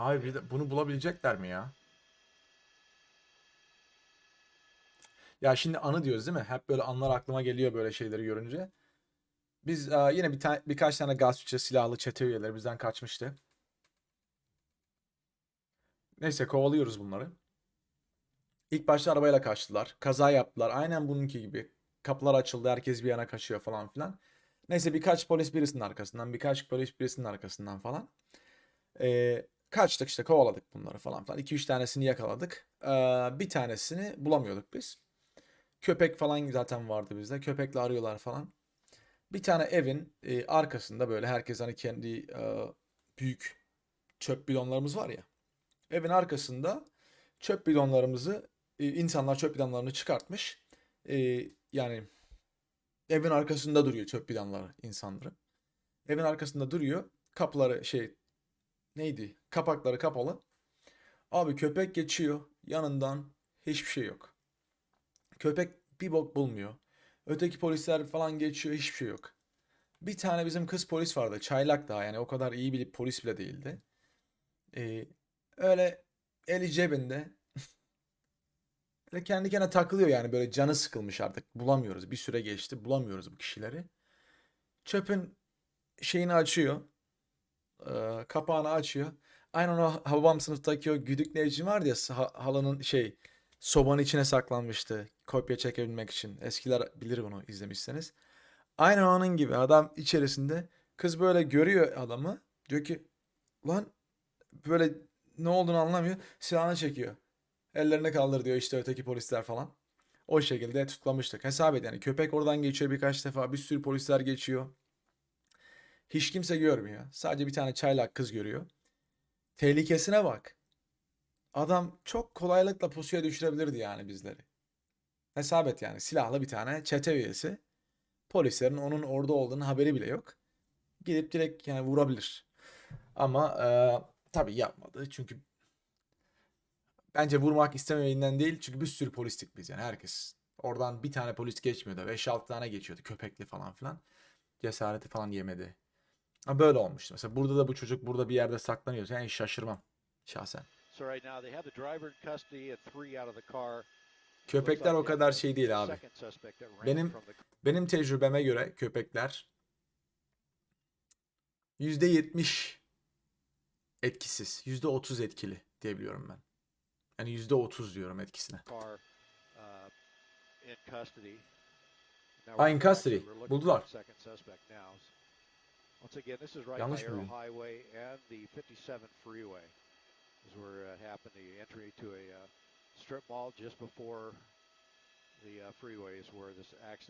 Abi bir de bunu bulabilecekler mi ya? Ya şimdi anı diyoruz değil mi? Hep böyle anlar aklıma geliyor böyle şeyleri görünce. Biz e, yine bir tane birkaç tane gazeteci silahlı çete üyeleri bizden kaçmıştı. Neyse kovalıyoruz bunları. İlk başta arabayla kaçtılar. Kaza yaptılar. Aynen bununki gibi. Kapılar açıldı. Herkes bir yana kaçıyor falan filan. Neyse birkaç polis birisinin arkasından. Birkaç polis birisinin arkasından falan. Ee, kaçtık işte kovaladık bunları falan filan. 2-3 tanesini yakaladık. Ee, bir tanesini bulamıyorduk biz. Köpek falan zaten vardı bizde. Köpekle arıyorlar falan. Bir tane evin e, arkasında böyle herkes hani kendi e, büyük çöp bidonlarımız var ya. Evin arkasında çöp bidonlarımızı e, insanlar çöp bidonlarını çıkartmış. Yani evin arkasında duruyor çöp bidonları insanların. Evin arkasında duruyor. Kapıları şey neydi? Kapakları kapalı. Abi köpek geçiyor. Yanından hiçbir şey yok. Köpek bir bok bulmuyor. Öteki polisler falan geçiyor. Hiçbir şey yok. Bir tane bizim kız polis vardı. Çaylak daha yani o kadar iyi bir polis bile değildi. Ee, öyle eli cebinde. Öyle kendi kendine takılıyor yani böyle canı sıkılmış artık. Bulamıyoruz. Bir süre geçti. Bulamıyoruz bu kişileri. Çöpün şeyini açıyor. Ee, kapağını açıyor. Aynen o Hababam sınıftaki o güdük nevcin vardı ya ha- halının şey sobanın içine saklanmıştı kopya çekebilmek için. Eskiler bilir bunu izlemişseniz. Aynen onun gibi adam içerisinde kız böyle görüyor adamı. Diyor ki lan böyle ne olduğunu anlamıyor. Silahını çekiyor. Ellerini kaldır diyor işte öteki polisler falan. O şekilde tutlamıştık. Hesap et yani köpek oradan geçiyor birkaç defa. Bir sürü polisler geçiyor. Hiç kimse görmüyor. Sadece bir tane çaylak kız görüyor. Tehlikesine bak. Adam çok kolaylıkla pusuya düşürebilirdi yani bizleri. Hesap et yani silahlı bir tane çete üyesi. Polislerin onun orada olduğunu haberi bile yok. Gidip direkt yani vurabilir. Ama e, tabii yapmadı. Çünkü bence vurmak istemediğinden değil. Çünkü bir sürü polistik biz yani herkes. Oradan bir tane polis geçmiyordu. 5-6 tane geçiyordu köpekli falan filan. Cesareti falan yemedi. Ha böyle olmuştu. Mesela burada da bu çocuk burada bir yerde saklanıyorsa yani şaşırmam şahsen. Köpekler o kadar şey değil abi. Benim benim tecrübeme göre köpekler %70 etkisiz, %30 etkili diyebiliyorum ben. Yani %30 diyorum etkisine. car uh, in custody. Buldular. Once again, this is right Yanlış by Arrow? Highway and the 57 freeway. Is where it happened. The entry to a uh, strip mall just before the uh, freeway is where this accident